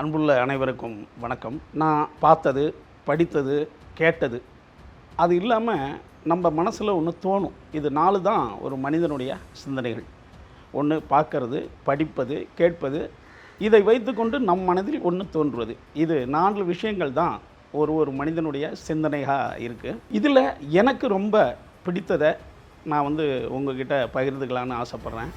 அன்புள்ள அனைவருக்கும் வணக்கம். நான் பார்த்தது படித்தது கேட்டது அது இல்லாமல் நம்ம மனசில் ஒன்று தோணும். இது நாலு தான் ஒரு மனிதனுடைய சிந்தனைகள். ஒன்று பார்க்கறது படிப்பது கேட்பது இதை வைத்துக்கொண்டு நம் மனதில் ஒன்று தோன்றுவது. இது நான்கு விஷயங்கள் தான் ஒரு ஒரு மனிதனுடைய சிந்தனையாக இருக்குது இதில் எனக்கு ரொம்ப பிடித்ததை நான் வந்து உங்ககிட்ட பகிர்ந்துக்கலான்னு ஆசைப்பட்றேன்.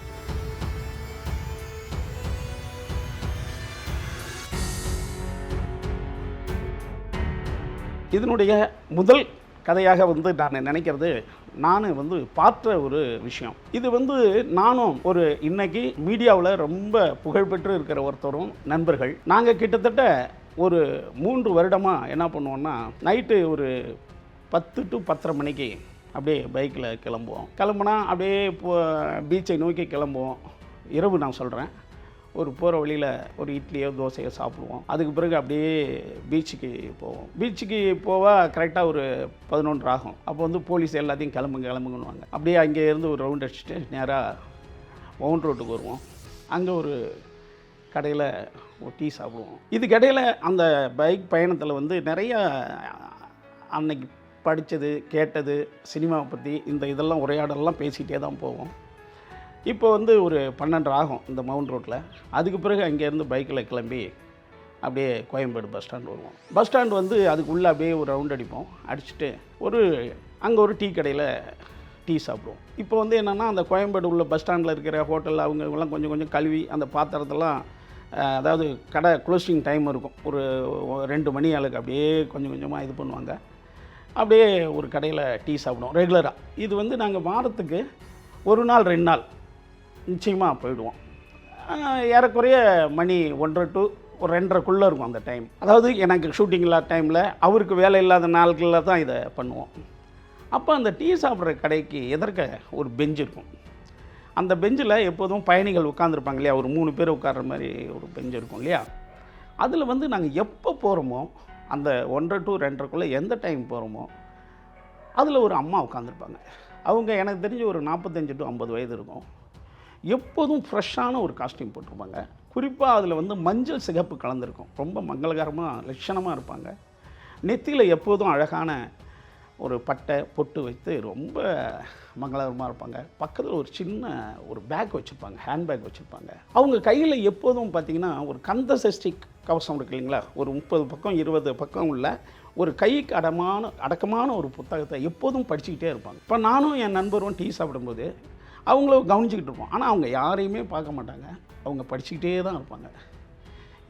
இதனுடைய முதல் கதையாக வந்து நான் நினைக்கிறது நான் வந்து பார்த்த ஒரு விஷயம். இது வந்து நானும் ஒரு இன்னைக்கு மீடியாவில் ரொம்ப புகழ்பெற்று இருக்கிற ஒருத்தரும் நண்பர்கள். நாங்கள் கிட்டத்தட்ட ஒரு மூன்று வருடமாக என்ன பண்ணுவோன்னா நைட்டு ஒரு பத்து டு பத்தரை மணிக்கு அப்படியே பைக்கில் கிளம்புவோம். கிளம்புனா அப்படியே இப்போ பீச்சை நோக்கி கிளம்புவோம். இரவு நான் சொல்கிறேன் ஒரு போகிற வழியில் ஒரு இட்லியோ தோசையோ சாப்பிடுவோம். அதுக்கு பிறகு அப்படியே பீச்சுக்கு போவோம். பீச்சுக்கு போவா கரெக்டாக ஒரு பதினொன்று ஆகும். அப்போ வந்து போலீஸ் எல்லாத்தையும் கிளம்புங்க கிளம்புங்கன்னுவாங்க. அப்படியே அங்கேருந்து ஒரு ரவுண்ட் அடிச்சுட்டு நேராக மவுண்ட் ரோட்டுக்கு வருவோம். அங்கே ஒரு கடையில் ஒரு டீ சாப்பிடுவோம். இதுக்கடையில் அந்த பைக் பயணத்தில் வந்து நிறையா அன்னைக்கு படித்தது கேட்டது சினிமாவை பற்றி இந்த இதெல்லாம் உரையாடலாம் பேசிகிட்டே தான் போவோம். இப்போ வந்து ஒரு பன்னெண்டு ஆகும் இந்த மவுண்ட் ரோட்டில். அதுக்கு பிறகு அங்கேருந்து பைக்கில் கிளம்பி அப்படியே கோயம்பேடு பஸ் ஸ்டாண்ட் வருவோம். பஸ் ஸ்டாண்ட் வந்து அதுக்குள்ளே அப்படியே ஒரு ரவுண்ட் அடிப்போம். அடிச்சுட்டு ஒரு அங்கே ஒரு டீ கடையில் டீ சாப்பிடுவோம். இப்போ வந்து என்னென்னா அந்த கோயம்பேடு உள்ள பஸ் ஸ்டாண்டில் இருக்கிற ஹோட்டலில் அவங்க இவங்கெல்லாம் கொஞ்சம் கொஞ்சம் கழுவி அந்த பாத்திரத்தெல்லாம் அதாவது கடை க்ளோசிங் டைம் இருக்கும். ஒரு ரெண்டு மணி அளவுக்கு அப்படியே கொஞ்சம் கொஞ்சமாக இது பண்ணுவாங்க. அப்படியே ஒரு கடையில் டீ சாப்பிடுவோம் ரெகுலராக. இது வந்து நாங்கள் வாரத்துக்கு ஒரு நாள் ரெண்டு நாள் நிச்சயமாக போயிடுவோம். ஏறக்குறைய மணி ஒன்றரை டு ஒரு ரெண்டரைக்குள்ளே இருக்கும் அந்த டைம் அதாவது எனக்கு ஷூட்டிங் இல்லாத டைமில் அவருக்கு வேலை இல்லாத நாட்களில் தான் இதை பண்ணுவோம். அப்போ அந்த டீ சாப்பிட்ற கடைக்கு எதிர்க்க ஒரு பெஞ்ச் இருக்கும். அந்த பெஞ்சில் எப்போதும் பயணிகள் உட்காந்துருப்பாங்க இல்லையா? ஒரு மூணு பேர் உட்கார்ற மாதிரி ஒரு பெஞ்ச் இருக்கும் இல்லையா? அதில் வந்து நாங்கள் எப்போ போகிறோமோ அந்த ஒன்றரை டு ரெண்டரைக்குள்ளே எந்த டைம் போகிறோமோ அதில் ஒரு அம்மா உட்காந்துருப்பாங்க அவங்க எனக்கு தெரிஞ்சு ஒரு நாற்பத்தஞ்சு டு ஐம்பது வயது இருக்கும். எப்போதும் ஃப்ரெஷ்ஷான ஒரு காஸ்டியூம் போட்டிருப்பாங்க. குறிப்பாக அதில் வந்து மஞ்சள் சிகப்பு கலந்துருக்கும். ரொம்ப மங்களகரமாக லட்சணமாக இருப்பாங்க. நெத்தியில் எப்போதும் அழகான ஒரு பட்டை பொட்டு வைத்து ரொம்ப மங்களகரமாக இருப்பாங்க. பக்கத்தில் ஒரு சின்ன ஒரு பேக் வச்சுருப்பாங்க ஹேண்ட்பேக் வச்சுருப்பாங்க. அவங்க கையில் எப்போதும் பார்த்திங்கன்னா ஒரு கந்த சஷ்டி கவசம் இருக்கு இல்லைங்களா? ஒரு முப்பது பக்கம் இருபது பக்கம் உள்ள ஒரு கைக்கு அடமான அடக்கமான ஒரு புத்தகத்தை எப்போதும் படிச்சுக்கிட்டே இருப்பாங்க. இப்போ நானும் என் நண்பரும் டீ சாப்பிடும்போது அவங்கள கவனிச்சிக்கிட்டு இருப்போம். ஆனால் அவங்க யாரையுமே பார்க்க மாட்டாங்க. அவங்க படிச்சுக்கிட்டே தான் இருப்பாங்க.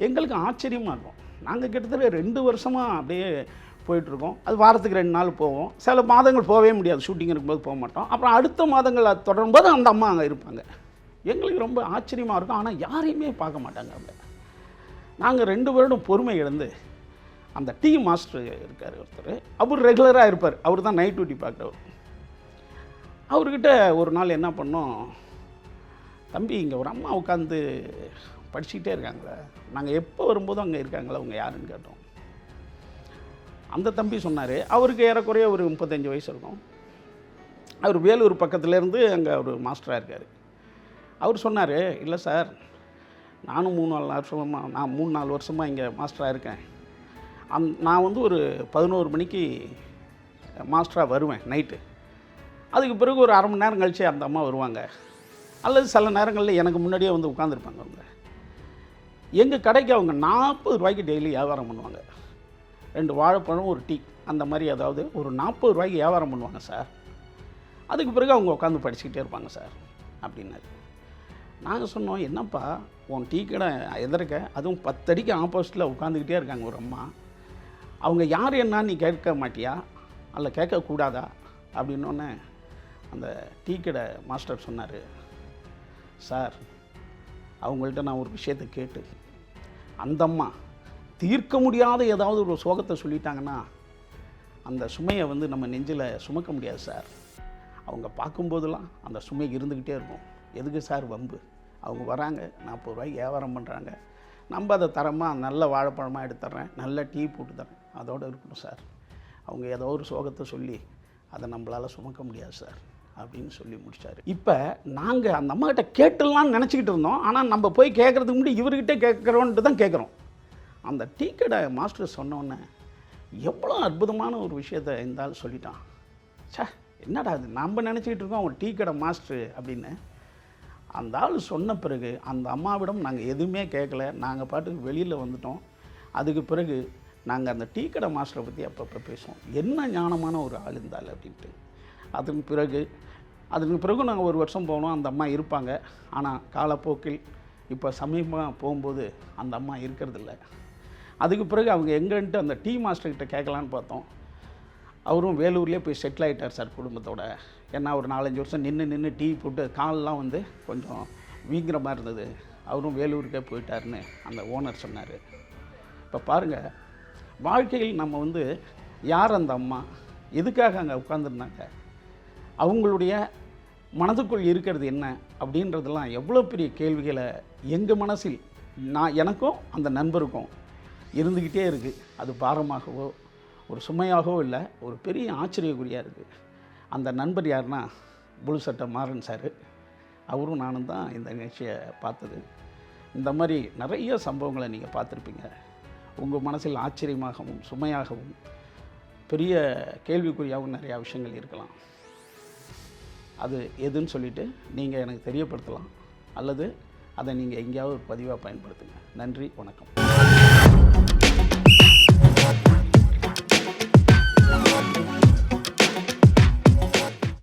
எங்களுக்கு ஆச்சரியமாக இருக்கும். நாங்கள் கிட்டத்தட்ட ரெண்டு வருஷமாக அப்படியே போயிட்டுருக்கோம் அது வாரத்துக்கு ரெண்டு நாள் போவோம். சில மாதங்கள் போகவே முடியாது. ஷூட்டிங் இருக்கும்போது போக மாட்டோம். அப்புறம் அடுத்த மாதங்கள் அது தொடரும்போது அந்த அம்மா அங்கே இருப்பாங்க. எங்களுக்கு ரொம்ப ஆச்சரியமாக இருக்கும். ஆனால் யாரையுமே பார்க்க மாட்டாங்க அவங்க. நாங்கள் ரெண்டு வருடம் பொறுமை இழந்து அந்த டீ மாஸ்டர் இருக்கார் ஒருத்தர். அவர் ரெகுலராக இருப்பார். அவர் தான் நைட் டியூட்டி பார்க்குறவர். அவர்கிட்ட ஒரு நாள் என்ன பண்ணோம்? தம்பி இங்கே ஒரு அம்மா உட்காந்து படிச்சுக்கிட்டே இருக்காங்களே. நாங்கள் எப்போ வரும்போதும் அங்கே இருக்காங்களே? அவங்க யாருன்னு கேட்டோம். அந்த தம்பி சொன்னார் அவருக்கு ஏறக்குறைய ஒரு முப்பத்தஞ்சு வயசு இருக்கும். அவர் வேலூர் பக்கத்துலேருந்து அங்கே ஒரு மாஸ்டராக இருக்கார். அவர் சொன்னார் இல்லை சார் நானும் மூணு நாலு வருஷமாக நான் மூணு நாலு வருஷமாக இங்கே மாஸ்டராக இருக்கேன். அந் நான் வந்து ஒரு பதினோரு மணிக்கு மாஸ்டராக வருவேன் நைட்டு. அதுக்கு பிறகு ஒரு அரை மணி நேரம் கழிச்சு அந்த அம்மா வருவாங்க. அல்லது சில நேரங்களில் எனக்கு முன்னாடியே வந்து உட்காந்துருப்பாங்க அவங்க. எங்கள் கடைக்கு அவங்க நாற்பது ரூபாய்க்கு டெய்லி வியாபாரம் பண்ணுவாங்க. ரெண்டு வாழைப்பழம் ஒரு டீ அந்த மாதிரி அதாவது ஒரு நாற்பது ரூபாய்க்கு வியாபாரம் பண்ணுவாங்க சார் அதுக்கு பிறகு அவங்க உட்காந்து படிச்சுக்கிட்டே இருப்பாங்க சார் அப்படின்னாரு. நாங்கள் சொன்னோம் என்னப்பா உன் டீ கடை எதிர்க்க அதுவும் பத்தடிக்கு ஆப்போசிட்டில் உட்காந்துக்கிட்டே இருக்காங்க ஒரு அம்மா. அவங்க யார் என்ன நீ கேட்க மாட்டியா? அல்ல கேட்கக்கூடாதா? அப்படின்னோடனே அந்த டீ கடை மாஸ்டர் சொன்னார் சார் அவங்கள்ட்ட நான் ஒரு விஷயத்தை கேட்டு அந்த அம்மா தீர்க்க முடியாத ஏதாவது ஒரு சோகத்தை சொல்லிட்டாங்கன்னா அந்த சுமையை வந்து நம்ம நெஞ்சில் சுமக்க முடியாது சார். அவங்க பார்க்கும்போதெல்லாம் அந்த சுமை இருந்துக்கிட்டே இருக்கும். எதுக்கு சார் வம்பு? அவங்க வராங்க நாற்பது ரூபாய்க்கு வியாபாரம் பண்ணுறாங்க நம்ம அதை தரமாக நல்ல வாழைப்பழமாக எடுத்துட்றேன் நல்ல டீ போட்டு தரேன். அதோடு இருக்கணும் சார். அவங்க ஏதோ ஒரு சோகத்தை சொல்லி அதை நம்மளால் சுமக்க முடியாது சார். அப்படின்னு சொல்லி முடிச்சார். இப்போ நாங்கள் அந்த அம்மாக்கிட்ட கேட்டுடலாம்னு நினச்சிக்கிட்டு இருந்தோம். ஆனால் நம்ம போய் கேட்குறதுக்கு முன்னாடி இவர்கிட்ட கேட்குறோன்ட்டு தான் கேட்குறோம் அந்த டீ கடை மாஸ்டர் சொன்னோன்னே எவ்வளோ அற்புதமான ஒரு விஷயத்தை இருந்தாலும் சொல்லிட்டான். சே என்னடா அது நம்ம நினச்சிக்கிட்டு இருக்கோம் அவன் டீ கடை மாஸ்டர் அப்படின்னு. அந்த ஆள் சொன்ன பிறகு அந்த அம்மாவிடம் நாங்கள் எதுவுமே கேட்கல நாங்கள் பாட்டுக்கு வெளியில் வந்துட்டோம். அதுக்கு பிறகு நாங்கள் அந்த டீ கடை மாஸ்டரை பற்றி அப்பப்போ பேசுவோம். என்ன ஞானமான ஒரு ஆள் இருந்தால் அப்படின்ட்டு. அதன் பிறகு அதுக்கு பிறகு நாங்கள் ஒரு வருஷம் போனோம் அந்த அம்மா இருப்பாங்க. ஆனால் காலப்போக்கில் இப்போ சமீபமாக போகும்போது அந்த அம்மா இருக்கிறதில்ல. அதுக்கு பிறகு அவங்க எங்கன்ட்டு அந்த டீ மாஸ்டர்கிட்ட கேட்கலான்னு பார்த்தோம். அவரும் வேலூர்லேயே போய் செட்டில் ஆகிட்டார் சார் குடும்பத்தோட. ஏன்னா ஒரு நாலஞ்சு வருஷம் நின்று நின்று டீ போட்டு கால்லாம் வந்து கொஞ்சம் வீங்குற மாதிரி இருந்தது. அவரும் வேலூருக்கே போயிட்டாருன்னு அந்த ஓனர் சொன்னார். இப்போ பாருங்கள் வாழ்க்கையில் நம்ம வந்து யார் அந்த அம்மா? எதுக்காக அங்கே உட்காந்துருந்தாங்க அவங்களுடைய மனதுக்குள் இருக்கிறது என்ன அப்படின்றதெல்லாம் எவ்வளோ பெரிய கேள்விகளை எங்கள் மனசில் நான் எனக்கும் அந்த நண்பருக்கும் இருந்துக்கிட்டே இருக்குது அது பாரமாகவோ ஒரு சுமையாகவோ இல்லை ஒரு பெரிய ஆச்சரியக்குறியாக இருக்குது அந்த நண்பர் யாருன்னா புழு சட்டை மாறன் சார். அவரும் நானும் தான் இந்த நிகழ்ச்சியை பார்த்தது. இந்த மாதிரி நிறைய சம்பவங்களை நீங்கள் பார்த்துருப்பீங்க. உங்கள் மனசில் ஆச்சரியமாகவும் சுமையாகவும் பெரிய கேள்விக்குறியாகவும் நிறையா விஷயங்கள் இருக்கலாம். அது எதுன்னு சொல்லிவிட்டு நீங்கள் எனக்கு தெரியப்படுத்தலாம். அல்லது அதை நீங்கள் எங்கேயாவது பதிவாக பயன்படுத்துங்க. நன்றி வணக்கம்.